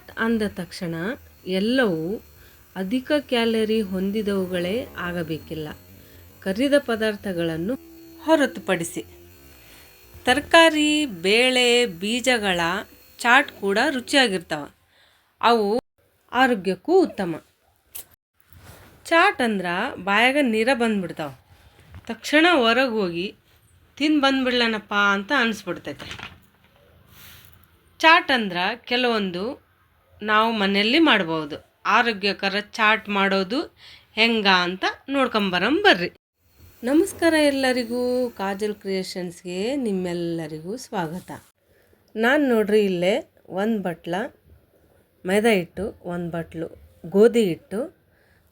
Chat ಅಂದ ತಕ್ಷಣ ಎಲ್ಲವೂ ಅಧಿಕ ಕ್ಯಾಲರಿ ಹೊಂದಿದವುಗಳೇ ಆಗಬೇಕಿಲ್ಲ. ಕರಿದ ಪದಾರ್ಥಗಳನ್ನು ಹೊರತುಪಡಿಸಿ. ತರಕಾರಿ, ಬೇಳೆ, ಬೀಜಗಳ ಚಾಟ್ ಕೂಡ ರುಚಿಯಾಗಿರ್ತವೆ. ಅವು ಆರೋಗ್ಯಕ್ಕೂ ಉತ್ತಮ. ಚಾಟ್ ಅಂದ್ರೆ ಬಾಯಾಗ ನೀರ ಬಂದ್ಬಿಡ್ತಾವೆ. ತಕ್ಷಣ ಹೊರಗೆ ಹೋಗಿ ತಿಂದು ಬಂದ್ಬಿಡ್ಲನಪ್ಪ ಅಂತ ಅನಿಸ್ಬಿಡ್ತೈತೆ. ಚಾಟ್ ಅಂದ್ರೆ ಕೆಲವೊಂದು ನಾವು ಮನೆಯಲ್ಲಿ ಮಾಡ್ಬೋದು. ಆರೋಗ್ಯಕರ ಚಾಟ್ ಮಾಡೋದು ಹೆಂಗ ಅಂತ ನೋಡ್ಕೊಂಬರಂಬರ್ರಿ ನಮಸ್ಕಾರ ಎಲ್ಲರಿಗೂ, ಕಾಜಲ್ ಕ್ರಿಯೇಷನ್ಸ್ಗೆ ನಿಮ್ಮೆಲ್ಲರಿಗೂ ಸ್ವಾಗತ. ನಾನು ನೋಡ್ರಿ ಇಲ್ಲೇ ಒಂದು ಬಟ್ಲ, ಮೈದಾ ಹಿಟ್ಟು, ಒಂದು ಬಟ್ಲು, ಗೋಧಿ ಹಿಟ್ಟು,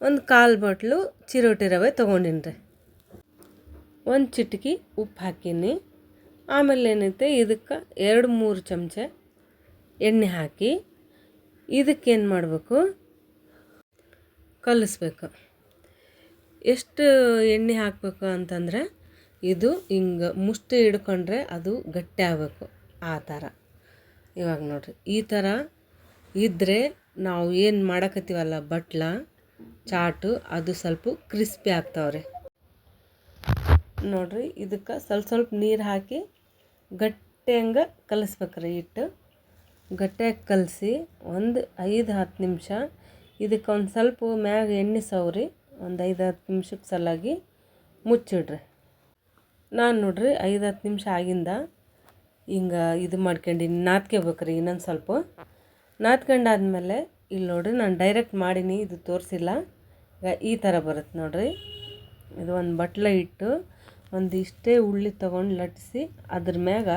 ಒಂದು ಕಾಲು ಬಟ್ಲು ಚಿರೋಟಿ ರವೆ ತೊಗೊಂಡಿನಿ ರೀ ಒಂದು ಚಿಟಕಿ ಉಪ್ಪು ಹಾಕೀನಿ ಆಮೇಲೆ ಏನೈತೆ, ಇದಕ್ಕೆ ಎರಡು ಮೂರು ಚಮಚ ಎಣ್ಣೆ ಹಾಕಿ ಇದಕ್ಕೇನು ಮಾಡಬೇಕು? ಕಲಿಸ್ಬೇಕು. ಎಷ್ಟು ಎಣ್ಣೆ ಹಾಕಬೇಕು ಅಂತಂದರೆ ಇದು ಹಿಂಗೆ ಮುಷ್ಟಿ ಹಿಡ್ಕೊಂಡ್ರೆ ಅದು ಗಟ್ಟಿ ಆಗಬೇಕು ಆ ಥರ. ಇವಾಗ ನೋಡಿರಿ, ಈ ಥರ ಇದ್ದರೆ ನಾವು ಏನು ಮಾಡಕತ್ತೀವಲ್ಲ, ಬಟ್ಲ, ಚಾಟು, ಅದು ಸ್ವಲ್ಪ ಕ್ರಿಸ್ಪಿ ಆಗ್ತಾವ್ರಿ. ನೋಡಿರಿ, ಇದಕ್ಕೆ ಸ್ವಲ್ಪ ಸ್ವಲ್ಪ ನೀರು ಹಾಕಿ ಗಟ್ಟಿ ಹಂಗೆ ಕಲಿಸ್ಬೇಕ್ರಿ ಹಿಟ್ಟು ಗಟ್ಟಿಯಾಗಿ ಕಲಸಿ ಒಂದು ಐದು ಹತ್ತು ನಿಮಿಷ ಇದಕ್ಕೆ ಒಂದು ಸ್ವಲ್ಪ ಮ್ಯಾಗ ಎಣ್ಣೆ ಸವರಿ, ಒಂದು ಐದು ಹತ್ತು ನಿಮಿಷಕ್ಕೆ ಸಲಾಗಿ ಮುಚ್ಚಿಡ್ರಿ. ನಾನು ನೋಡ್ರಿ ಐದು ಹತ್ತು ನಿಮಿಷ ಆಗಿಂದ ಹಿಂಗೆ ಇದು ಮಾಡ್ಕೊಂಡಿನಿ ನಾದ್ಕೋಬೇಕ್ರಿ ಇನ್ನೊಂದು ಸ್ವಲ್ಪ. ನಾದ್ಕೊಂಡಾದ್ಮೇಲೆ ಇಲ್ಲಿ ನೋಡ್ರಿ ನಾನು ಡೈರೆಕ್ಟ್ ಮಾಡೀನಿ, ಇದು ತೋರಿಸಿಲ್ಲ. ಈ ಥರ ಬರುತ್ತೆ ನೋಡ್ರಿ. ಇದು ಒಂದು ಬಟ್ಲ ಇಟ್ಟು ಒಂದು ಇಷ್ಟೇ ಉಳ್ಳಿ ತೊಗೊಂಡು ಲಟ್ಟಿಸಿ ಅದ್ರ ಮ್ಯಾಗ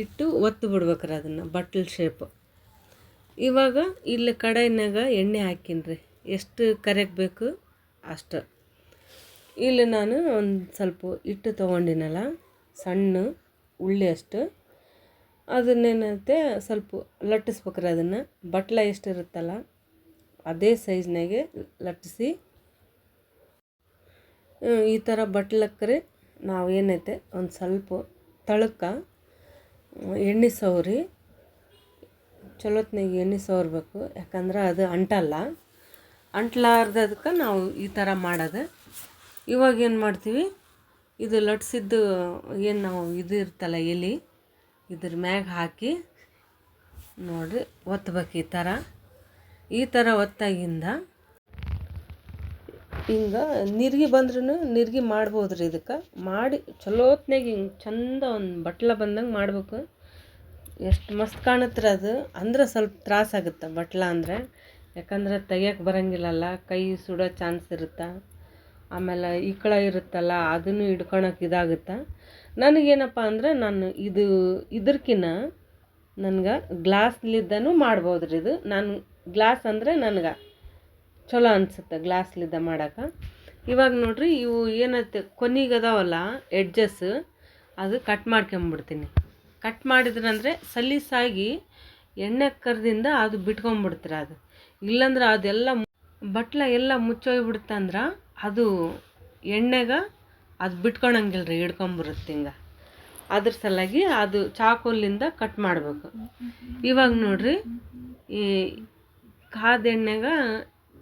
ಇಟ್ಟು ಒತ್ತು ಬಿಡ್ಬೇಕ್ರಿ ಅದನ್ನು, ಬಟ್ಲ್ ಶೇಪ್ ಇವಾಗ ಇಲ್ಲಿ ಕಡಾಯಿನಾಗ ಎಣ್ಣೆ ಹಾಕಿನ್ರಿ. ಎಷ್ಟು ಕರೆಕ್ಟ್ ಬೇಕು ಅಷ್ಟು. ಇಲ್ಲಿ ನಾನು ಒಂದು ಸ್ವಲ್ಪ ಹಿಟ್ಟು ತೊಗೊಂಡಿನಲ್ಲ, ಸಣ್ಣ ಉಳ್ಳಿ ಅಷ್ಟು. ಅದನ್ನೇನೈತೆ ಸ್ವಲ್ಪ ಲಟ್ಟಿಸ್ಬೇಕ್ರಿ ಅದನ್ನು. ಬಟ್ಲ ಎಷ್ಟಿರುತ್ತಲ್ಲ, ಅದೇ ಸೈಜ್ನಾಗೆ ಲಟ್ಟಿಸಿ. ಈ ಥರ ನಾವು ಏನೈತೆ, ಒಂದು ಸ್ವಲ್ಪ ತಳಕ್ಕೆ ಎಣ್ಣೆ ಸವರಿ ಚಲೋತ್ನಾಗ ಎಣ್ಣೆ ಸವರ್ಬೇಕು ಯಾಕಂದ್ರೆ ಅದು ಅಂಟಲ್ಲ. ಅಂಟ್ಲಾರ್ದದಕ್ಕೆ ನಾವು ಈ ಥರ ಮಾಡೋದು. ಇವಾಗ ಏನು ಮಾಡ್ತೀವಿ? ಇದು ಲಟ್ಸಿದ್ದು ಏನು ನಾವು ಇದು ಇರ್ತಲ್ಲ ಎಲೆ, ಇದ್ರ ಮ್ಯಾಗ ಹಾಕಿ ನೋಡಿರಿ ಒತ್ತಬೇಕು ಈ ಥರ. ಈ ಥರ ಒತ್ತಾಗಿಂದ ಹಿಂಗೆ ನಿರ್ಗಿ ಬಂದ್ರೂ ನಿರ್ಗಿ ಮಾಡ್ಬೋದು ರೀ ಇದಕ್ಕೆ. ಮಾಡಿ ಚಲೋತ್ನಾಗ ಹಿಂಗೆ ಚಂದ ಒಂದು ಬಟ್ಲ ಬಂದಂಗೆ ಮಾಡ್ಬೇಕು. ಎಷ್ಟು ಮಸ್ತ್ ಕಾಣತ್ರ ಅದು. ಅಂದ್ರೆ ಸ್ವಲ್ಪ ತ್ರಾಸಾಗುತ್ತೆ ಬಟ್ಲ ಅಂದರೆ. ಯಾಕಂದ್ರೆ ತೆಗಿಯೋಕೆ ಬರೋಂಗಿಲ್ಲಲ್ಲ, ಕೈ ಸುಡೋ ಚಾನ್ಸ್ ಇರುತ್ತೆ. ಆಮೇಲೆ ಇಕ್ಕಳ ಇರುತ್ತಲ್ಲ, ಅದನ್ನು ಹಿಡ್ಕೊಳಕ್ಕೆ ಇದಾಗುತ್ತೆ. ನನಗೇನಪ್ಪ ಅಂದ್ರೆ ನಾನು ಇದು, ಇದ್ರಕಿನ್ನ ನನ್ಗೆ ಗ್ಲಾಸ್ಲಿದ್ದನೂ ಮಾಡ್ಬೋದು ರೀ ಇದು. ನಾನು ಗ್ಲಾಸ್ ಅಂದರೆ ನನಗೆ. ಚಲೋ ಅನಿಸುತ್ತೆ ಗ್ಲಾಸ್ಲಿದ್ದ ಮಾಡೋಕೆ. ಇವಾಗ ನೋಡಿರಿ ಇವು ಏನೈತೆ ಕೊನೆಗೆ ಅದಾವಲ್ಲ ಎಡ್ಜಸ್ ಅದು ಕಟ್ ಮಾಡ್ಕೊಂಬಿಡ್ತೀನಿ. ಕಟ್ ಮಾಡಿದ್ರಂದರೆ ಸಲೀಸಾಗಿ ಎಣ್ಣೆ ಕರ್ದಿಂದ ಅದು ಬಿಟ್ಕೊಂಬಿಡ್ತೀರ ಅದು. ಇಲ್ಲಾಂದ್ರೆ ಅದೆಲ್ಲ ಬಟ್ಲ ಎಲ್ಲ ಮುಚ್ಚೋಗ್ಬಿಡ್ತಂದ್ರೆ ಅದು ಎಣ್ಣೆಗೆ ಅದು ಬಿಟ್ಕೊಳಂಗಿಲ್ಲ ರೀ ಹಿಡ್ಕೊಂಬರುತ್ತೆ ಹಿಂಗೆ. ಅದ್ರ ಸಲುವಾಗಿ ಅದು ಚಾಕುಲಿಂದ ಕಟ್ ಮಾಡಬೇಕು. ಇವಾಗ ನೋಡ್ರಿ ಈ ಕಾದ ಎಣ್ಣೆಗೆ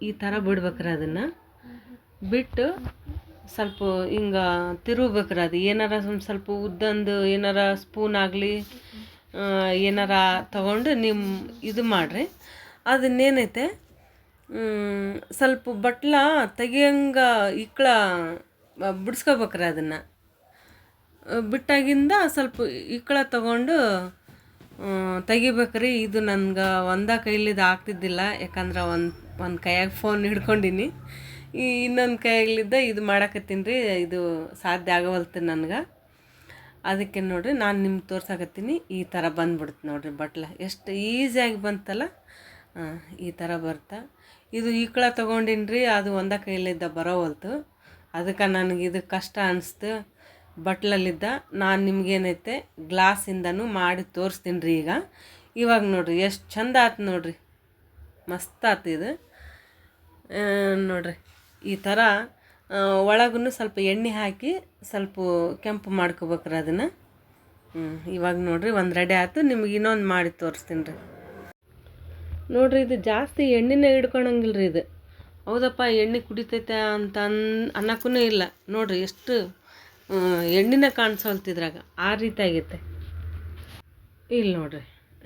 ಈ ಥರ ಬಿಡ್ಬೇಕ್ರಿ ಅದನ್ನು. ಬಿಟ್ಟು ಸ್ವಲ್ಪ ಹಿಂಗೆ ತಿರುಗ್ಬೇಕ್ರಿ ಅದು. ಏನಾರ ಸ್ವಲ್ಪ ಉದ್ದಂದು ಏನಾರ ಸ್ಪೂನ್ ಆಗಲಿ ಏನಾರ ತಗೊಂಡು ನಿಮ್ಮ ಇದು ಮಾಡಿರಿ. ಅದನ್ನೇನೈತೆ ಸ್ವಲ್ಪ ಬಟ್ಲ ತೆಗಿಯಂಗ ಇಕ್ಕಳ ಬಿಡಿಸ್ಕೋಬೇಕ್ರಿ ಅದನ್ನು. ಬಿಟ್ಟಾಗಿಂದ ಸ್ವಲ್ಪ ಇಕ್ಕಳ ತಗೊಂಡು ತೆಗಿಬೇಕ್ರಿ. ಇದು ನನ್ಗೆ ಒಂದ ಕೈಲಿದ್ದು ಆಗ್ತಿದ್ದಿಲ್ಲ. ಯಾಕಂದ್ರೆ ಒಂದು ಒಂದು ಕೈಯಾಗ ಫೋನ್ ಹಿಡ್ಕೊಂಡಿನಿ. ಈ ಇನ್ನೊಂದು ಕೈಯಾಗಲಿದ್ದ ಇದು ಮಾಡಾಕತ್ತೀನಿ ರೀ, ಇದು ಸಾಧ್ಯ ಆಗವಲ್ತು ನನಗೆ. ಅದಕ್ಕೆ ನೋಡಿರಿ, ನಾನು ನಿಮ್ಗೆ ತೋರ್ಸಾಕತ್ತೀನಿ, ಈ ಥರ ಬಂದ್ಬಿಡ್ತು ನೋಡಿರಿ ಬಟ್ಲ. ಎಷ್ಟು ಈಸಿಯಾಗಿ ಬಂತಲ್ಲ? ಈ ಥರ ಬರ್ತಾ. ಇದು ಈಕಳ ತೊಗೊಂಡಿನಿ ರೀ, ಅದು ಒಂದ ಕೈಯಲ್ಲಿದ್ದ ಬರೋವಲ್ತು. ಅದಕ್ಕೆ ನನಗೆ ಇದು ಕಷ್ಟ ಅನಿಸ್ತು. ಬಟ್ಲಲ್ಲಿದ್ದ, ನಾನು ನಿಮ್ಗೇನೈತೆ, ಗ್ಲಾಸಿಂದನೂ ಮಾಡಿ ತೋರಿಸ್ತೀನಿ ರೀ ಈಗ. ಇವಾಗ ನೋಡಿರಿ, ಎಷ್ಟು ಚಂದ ಆತು ನೋಡಿರಿ. ಮಸ್ತ್ ಆತು ಇದು ನೋಡಿರಿ, ಈ ಥರ ಒಳಗೂ ಸ್ವಲ್ಪ ಎಣ್ಣೆ ಹಾಕಿ ಸ್ವಲ್ಪ ಕೆಂಪು ಮಾಡ್ಕೋಬೇಕ್ರಿ ಅದನ್ನು. ಹ್ಞೂ ಇವಾಗ ನೋಡಿರಿ, ಒಂದು ರೆಡಿ ಆಯ್ತು. ನಿಮ್ಗೆ ಇನ್ನೊಂದು ಮಾಡಿ ತೋರಿಸ್ತೀನಿ ರೀ. ನೋಡಿರಿ, ಇದು ಜಾಸ್ತಿ ಎಣ್ಣೆನೇ ಹಿಡ್ಕೊಳಂಗಿಲ್ಲ ರೀ ಇದು. ಹೌದಪ್ಪ, ಎಣ್ಣೆ ಕುಡಿತೈತೆ ಅಂತ ಅನ್ ಅನ್ನಕ್ಕೂ ಇಲ್ಲ. ನೋಡಿರಿ, ಎಷ್ಟು ಎಣ್ಣೆನೇ ಕಾಣಿಸೋಲ್ತಿದ್ರಾಗ ಆ ರೀತಿ ಆಗೈತೆ. ಇಲ್ಲಿ ನೋಡಿರಿ,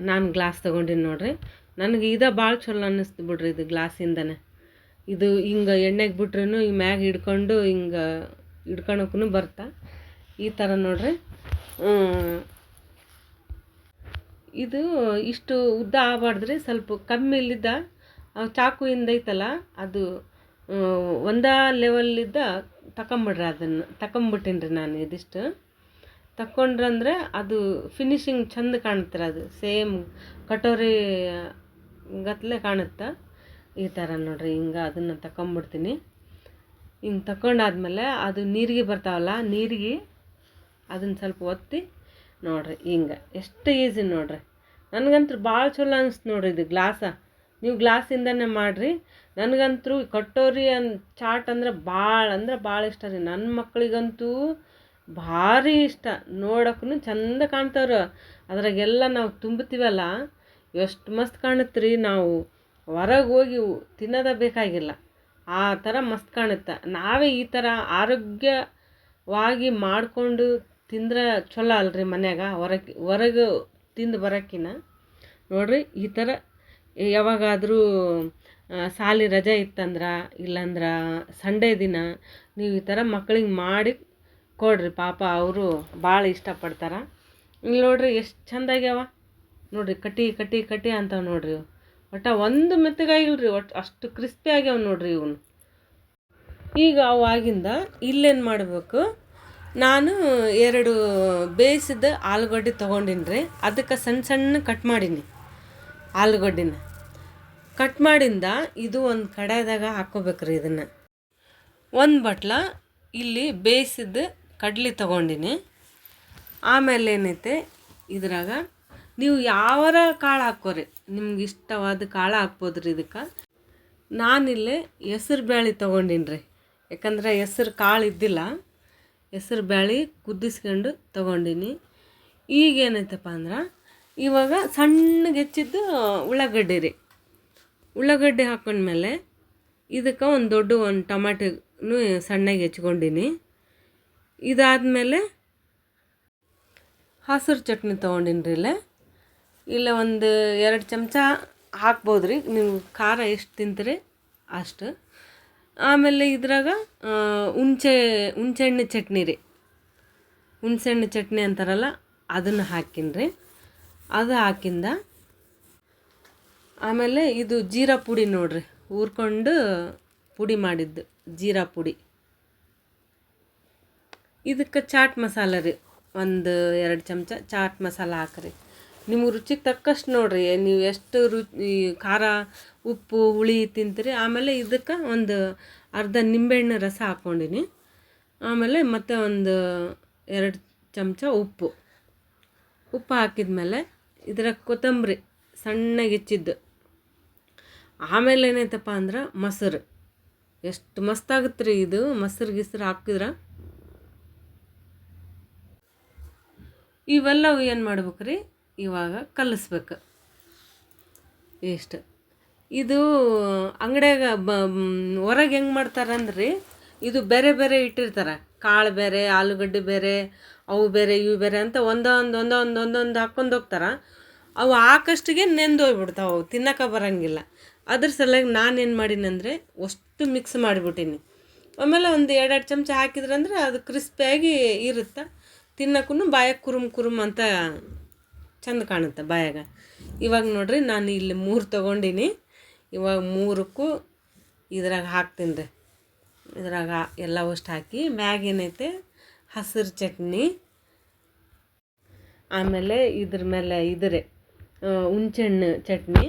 ನಾನು ಗ್ಲಾಸ್ ತೊಗೊಂಡಿನಿ ನೋಡ್ರಿ. ನನಗೆ ಇದ ಭಾಳ ಚಲೋ ಅನ್ನಿಸ್ತು ಬಿಡ್ರಿ ಇದು ಗ್ಲಾಸಿಂದನೇ. ಇದು ಹಿಂಗೆ ಎಣ್ಣೆಗೆ ಬಿಟ್ರೂ ಈ ಮ್ಯಾಗ ಹಿಡ್ಕೊಂಡು ಹಿಂಗೆ ಹಿಡ್ಕೊಳಕ್ಕೂ ಬರ್ತಾ. ಈ ಥರ ನೋಡ್ರಿ. ಇದು ಇಷ್ಟು ಉದ್ದ ಆಗಬಾರ್ದ್ರಿ, ಸ್ವಲ್ಪ ಕಮ್ಮಿ ಇಲ್ಲಿದ್ದ ಚಾಕು ಐತಲ್ಲ, ಅದು ಒಂದೇ ಲೆವೆಲ್ಲಿದ್ದ ತಕೊಂಬಿಡ್ರಿ ಅದನ್ನು, ತಕೊಂಬಿಟ್ಟಿನ್ರಿ ನಾನು ಇದಿಷ್ಟು. ತಕ್ಕೊಂಡ್ರಂದ್ರೆ ಅದು ಫಿನಿಶಿಂಗ್ ಚಂದ ಕಾಣ್ತಾರೆ ಅದು ಸೇಮ್ ಕಟೋರಿ ಗತ್ಲೆ ಕಾಣುತ್ತೆ? ಈ ಥರ ನೋಡ್ರಿ, ಹಿಂಗೆ ಅದನ್ನು ತಕೊಂಬಿಡ್ತೀನಿ. ಹಿಂಗೆ ತಕೊಂಡಾದ್ಮೇಲೆ ಅದು ನೀರಿಗೆ ಬರ್ತಾವಲ್ಲ, ನೀರಿಗೆ ಅದನ್ನು ಸ್ವಲ್ಪ ಒತ್ತಿ ನೋಡಿರಿ, ಹಿಂಗೆ. ಎಷ್ಟು ಈಸಿ ನೋಡ್ರಿ. ನನಗಂತೂ ಭಾಳ ಚಲೋ ಅನಿಸ್ತು ನೋಡ್ರಿ ಇದು ಗ್ಲಾಸ. ನೀವು ಗ್ಲಾಸಿಂದನೇ ಮಾಡಿರಿ. ನನಗಂತೂ ಕಟ್ಟೋರಿ ಅನ್, ಚಾಟ್ ಅಂದ್ರೆ ಭಾಳ ಅಂದ್ರೆ ಭಾಳ ಇಷ್ಟ ರೀ. ನನ್ನ ಮಕ್ಕಳಿಗಂತೂ ಭಾರಿ ಇಷ್ಟ. ನೋಡೋಕ್ಕೂ ಚಂದ ಕಾಣ್ತಾವ್ರ. ಅದ್ರಾಗೆಲ್ಲ ನಾವು ತುಂಬುತ್ತೀವಲ್ಲ ಎಷ್ಟು ಮಸ್ತ್ ಕಾಣುತ್ತೆ ರೀ ನಾವು. ಹೊರಗೆ ಹೋಗಿ ತಿನ್ನೋದ ಬೇಕಾಗಿಲ್ಲ. ಆ ಥರ ಮಸ್ತ್ ಕಾಣುತ್ತೆ. ನಾವೇ ಈ ಥರ ಆರೋಗ್ಯವಾಗಿ ಮಾಡಿಕೊಂಡು ತಿಂದ್ರೆ ಚಲೋ ಅಲ್ರಿ ಮನ್ಯಾಗ ಹೊರಗೆ ಹೊರಗೆ ತಿಂದು ಬರೋಕ್ಕಿನ್ನ ನೋಡಿರಿ ಈ ಥರ ಯಾವಾಗಾದರೂ ಸಾಲಿ ರಜೆ ಇತ್ತಂದ್ರೆ, ಇಲ್ಲಂದ್ರೆ ಸಂಡೇ ದಿನ ನೀವು ಈ ಥರ ಮಕ್ಳಿಗೆ ಮಾಡಿ ಕೊಡ್ರಿ. ಪಾಪ ಅವರು ಭಾಳ ಇಷ್ಟಪಡ್ತಾರೆ. ಇಲ್ಲಿ ನೋಡಿರಿ ಎಷ್ಟು ಚಂದ ಆಗ್ಯಾವ ನೋಡ್ರಿ, ಕಟ್ಟಿ ಕಟ್ಟಿ ಕಟ್ಟಿ ಅಂತಾವೆ ನೋಡಿರಿ ಇವು ಒಟ್ಟು ಒಂದು ಮೆತ್ತಗಾಗಿಲ್ಲ ರೀ ಒಟ್ಟು ಅಷ್ಟು ಕ್ರಿಸ್ಪಿ ಆಗ್ಯಾವ ನೋಡಿರಿ ಇವನು. ಈಗ ಅವಾಗಿಂದ ಇಲ್ಲೇನು ಮಾಡಬೇಕು? ನಾನು ಎರಡು ಬೇಯಿಸಿದ ಆಲೂಗಡ್ಡೆ ತೊಗೊಂಡಿನಿ ರೀ ಅದಕ್ಕೆ ಸಣ್ಣ ಸಣ್ಣ ಕಟ್ ಮಾಡೀನಿ ಆಲೂಗಡ್ಡಿನ. ಕಟ್ ಮಾಡಿಂದ ಇದು ಒಂದು ಕಡೆದಾಗ ಹಾಕ್ಕೋಬೇಕ್ರಿ ಇದನ್ನು. ಒಂದು ಬಟ್ಲ ಇಲ್ಲಿ ಬೇಯಿಸಿದ ಕಡ್ಲಿ ತೊಗೊಂಡಿನಿ. ಆಮೇಲೆ ಏನೈತೆ ಇದ್ರಾಗ? ನೀವು ಯಾವರ ಕಾಳು ಹಾಕೋರಿ ನಿಮ್ಗೆ ಇಷ್ಟವಾದ ಕಾಳು ಹಾಕ್ಬೋದು ರೀ ಇದಕ್ಕೆ? ನಾನಿಲ್ಲಿ ಹೆಸ್ರು ಬ್ಯಾಳಿ ತೊಗೊಂಡಿನಿ ರೀ ಯಾಕಂದ್ರೆ ಹೆಸ್ರು ಕಾಳು ಇದ್ದಿಲ್ಲ. ಹೆಸ್ರು ಬ್ಯಾಳಿ ಕುದಿಸ್ಕೊಂಡು ತೊಗೊಂಡಿನಿ. ಏನೈತಪ್ಪ ಅಂದ್ರೆ, ಇವಾಗ ಸಣ್ಣಗೆ ಹೆಚ್ಚಿದ್ದು ಉಳ್ಳಾಗಡ್ಡಿ ರೀ. ಉಳ್ಳಾಗಡ್ಡೆ ಹಾಕೊಂಡ್ಮೇಲೆ ಇದಕ್ಕೆ ಒಂದು ದೊಡ್ಡ ಒಂದು ಟಮಾಟೆನೂ ಸಣ್ಣಗೆ ಹೆಚ್ಕೊಂಡಿನಿ. ಇದಾದಮೇಲೆ ಹಸಿರು ಚಟ್ನಿ ತೊಗೊಂಡಿನಿ ರೀ ಇಲ್ಲೇ. ಇಲ್ಲ ಒಂದು ಎರಡು ಚಮಚ ಹಾಕ್ಬೋದು ರೀ ನೀವು ಖಾರ ಎಷ್ಟು ತಿಂತೀರಿ ಅಷ್ಟು. ಆಮೇಲೆ ಇದ್ರಾಗ ಹುಣ್ಸೆ, ಹುಣ್ಸೆಹಣ್ಣು ಚಟ್ನಿ ರೀ. ಹುಣ್ಸೆಹಣ್ಣು ಚಟ್ನಿ ಅಂತಾರಲ್ಲ, ಅದನ್ನು ಹಾಕಿನಿ ರೀ ಅದು ಹಾಕಿಂದ, ಆಮೇಲೆ ಇದು ಜೀರಾ ಪುಡಿ ನೋಡ್ರಿ. ಹುರ್ಕೊಂಡು ಪುಡಿ ಮಾಡಿದ್ದು, ಜೀರಾ ಪುಡಿ. ಇದಕ್ಕೆ ಚಾಟ್ ಮಸಾಲ ರೀ. ಒಂದು ಎರಡು ಚಮಚ ಚಾಟ್ ಮಸಾಲ ಹಾಕ್ರಿ. ನಿಮಗೆ ರುಚಿಗೆ ತಕ್ಕಷ್ಟು ನೋಡಿರಿ. ನೀವು ಎಷ್ಟು ರುಚಿ ಖಾರ, ಉಪ್ಪು, ಹುಳಿ ತಿಂತೀರಿ, ಆಮೇಲೆ ಇದಕ್ಕೆ ಒಂದು ಅರ್ಧ ನಿಂಬೆಹಣ್ಣು ರಸ ಹಾಕ್ಕೊಂಡಿನಿ. ಆಮೇಲೆ ಮತ್ತೆ ಒಂದು ಎರಡು ಚಮಚ ಉಪ್ಪು. ಉಪ್ಪು ಹಾಕಿದ್ಮೇಲೆ ಇದರ ಕೊತ್ತಂಬರಿ ಸಣ್ಣಗೆ ಹೆಚ್ಚಿದ್ದು. ಆಮೇಲೆ ಏನೈತಪ್ಪ ಅಂದ್ರೆ ಮೊಸರು. ಎಷ್ಟು ಮಸ್ತಾಗುತ್ತೆ ರೀ ಇದು. ಮೊಸರು, ಗಿಸ್ರು ಹಾಕಿದ್ರೆ. ಇವೆಲ್ಲವು ಏನು ಮಾಡ್ಬೇಕು ರೀ ಇವಾಗ ಕಲಿಸ್ಬೇಕು. ಇಷ್ಟು. ಇದು ಅಂಗಡ್ಯಾಗ ಬ ಹೊರಗೆ ಹೆಂಗೆ ಮಾಡ್ತಾರಂದ್ರೆ? ಇದು ಬೇರೆ ಬೇರೆ ಇಟ್ಟಿರ್ತಾರೆ. ಕಾಳು ಬೇರೆ, ಆಲೂಗಡ್ಡೆ ಬೇರೆ, ಅವು ಬೇರೆ, ಇವು ಬೇರೆ ಅಂತ ಒಂದೊಂದು ಒಂದೊಂದು ಒಂದೊಂದು ಹಾಕ್ಕೊಂಡು ಹೋಗ್ತಾರೆ. ಅವು ಹಾಕಷ್ಟಿಗೆ ನೆಂದು ಹೋಗ್ಬಿಡ್ತಾವೆ ಅವು ತಿನ್ನಕ್ಕೆ ಬರೋಂಗಿಲ್ಲ. ಅದ್ರ ಸಲುವಾಗಿ ನಾನೇನು ಮಾಡೀನಂದರೆ ಅಷ್ಟು ಮಿಕ್ಸ್ ಮಾಡಿಬಿಟ್ಟೀನಿ. ಆಮೇಲೆ ಒಂದು ಎರಡೆರಡು ಚಮಚ ಹಾಕಿದ್ರಂದ್ರೆ ಅದು ಕ್ರಿಸ್ಪಿಯಾಗಿ ಇರುತ್ತೆ? ತಿನ್ನಕ್ಕೂ ಬಾಯಾಗ ಕುರುಮ್ ಕುರುಮ್ ಅಂತ ಚಂದ ಕಾಣುತ್ತೆ ಬಾಯಾಗ. ಇವಾಗ ನೋಡಿರಿ ನಾನು ಇಲ್ಲಿ ಮೂರು ತೊಗೊಂಡಿನಿ. ಇವಾಗ ಮೂರಕ್ಕೂ ಇದ್ರಾಗ ಹಾಕ್ತೀನಿ ರೀ. ಇದ್ರಾಗ ಎಲ್ಲ ಅಷ್ಟು ಹಾಕಿ ಮ್ಯಾಗ ಏನೈತೆ? ಹಸಿರು ಚಟ್ನಿ. ಆಮೇಲೆ ಇದ್ರ ಮೇಲೆ ಇದ್ರೆ ಹುಣ್ಸೆಹಣ್ಣು ಚಟ್ನಿ.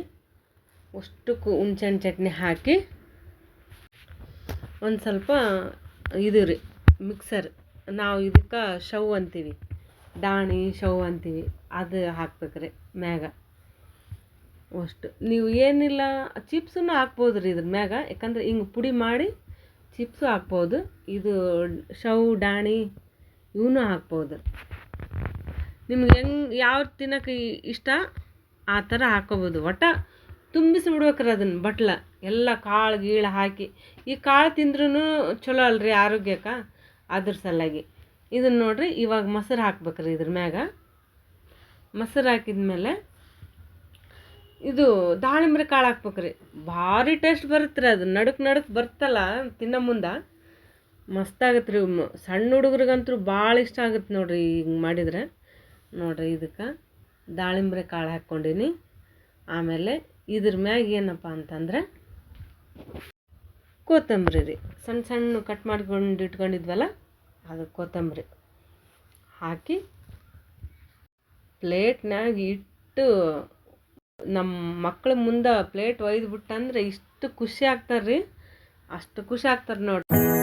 ಅಷ್ಟಕ್ಕೂ ಹುಣ್ಸೆಹಣ್ಣು ಚಟ್ನಿ ಹಾಕಿ ಒಂದು ಸ್ವಲ್ಪ ಇದು ರೀ, ಮಿಕ್ಸರ್. ನಾವು ಇದಕ್ಕೆ ಶವ್ ಅಂತೀವಿ. ದಾಣಿ ಶವ್ ಅಂತೀವಿ. ಅದು ಹಾಕ್ಬೇಕ್ರಿ ಮ್ಯಾಗ. ಅಷ್ಟು. ನೀವು ಏನಿಲ್ಲ ಚಿಪ್ಸನ್ನು ಹಾಕ್ಬೋದು ರೀ ಇದ್ರ ಮ್ಯಾಗ. ಯಾಕಂದ್ರೆ ಹಿಂಗೆ ಪುಡಿ ಮಾಡಿ ಚಿಪ್ಸು ಹಾಕ್ಬೋದು. ಇದು ಶವ್ ಡಾಣಿ ಇವನ್ನೂ ಹಾಕ್ಬೋದು. ನಿಮ್ಗೆ ಹೆಂಗೆ, ಯಾವ ತಿನ್ನೋಕೆ ಇಷ್ಟ, ಆ ಥರ ಹಾಕ್ಕೋಬೋದು. ಒಟ್ಟು ತುಂಬಿಸಿ ಬಿಡ್ಬೇಕ್ರಿ ಅದನ್ನು ಬಟ್ಲ. ಎಲ್ಲ ಕಾಳು ಗೀಳು ಹಾಕಿ. ಈ ಕಾಳು ತಿಂದ್ರೂ ಚಲೋ ಅಲ್ರಿ ಆರೋಗ್ಯಕ್ಕೆ, ಅದ್ರ ಸಲುವಾಗಿ. ಇದನ್ನು ನೋಡಿರಿ, ಇವಾಗ ಮೊಸರು ಹಾಕ್ಬೇಕ್ರಿ ಇದ್ರ ಮ್ಯಾಗ. ಮೊಸರು ಹಾಕಿದ್ಮೇಲೆ ಇದು ದಾಳಿಂಬ್ರೆ ಕಾಳು ಹಾಕ್ಬೇಕ್ರಿ. ಭಾರಿ ಟೇಸ್ಟ್ ಬರುತ್ತೆ ರೀ ಅದು, ನಡುಕ್ ನಡುಕ್ ಬರ್ತಲ್ಲ ತಿನ್ನೋ ಮುಂದೆ. ಮಸ್ತಾಗತ್ತೆ ರೀ ಸಣ್ಣ ಹುಡುಗ್ರಿಗಂತೂ ಭಾಳ ಇಷ್ಟ ಆಗುತ್ತೆ ನೋಡಿರಿ ಹಿಂಗೆ ಮಾಡಿದ್ರೆ. ನೋಡಿರಿ ಇದಕ್ಕೆ ದಾಳಿಂಬ್ರೆ ಕಾಳು ಹಾಕ್ಕೊಂಡೀನಿ. ಆಮೇಲೆ ಇದ್ರ ಮ್ಯಾಗ ಏನಪ್ಪ ಅಂತಂದ್ರೆ ಕೊತ್ತಂಬರಿ ರೀ ಸಣ್ಣ ಸಣ್ಣ ಕಟ್ ಮಾಡ್ಕೊಂಡು ಇಟ್ಕೊಂಡಿದ್ವಲ್ಲ? ಅದು ಕೊತ್ತಂಬರಿ. ಹಾಕಿ ಪ್ಲೇಟ್ನಾಗ ಇಟ್ಟು ನಮ್ಮ ಮಕ್ಳ ಮುಂದೆ ಪ್ಲೇಟ್ ಒಯ್ದು ಬಿಟ್ಟಂದ್ರೆ ಇಷ್ಟು ಖುಷಿ ಆಗ್ತಾರೆ ರೀ ಅಷ್ಟು ಖುಷಿ ಆಗ್ತಾರೆ ನೋಡ್ರಿ.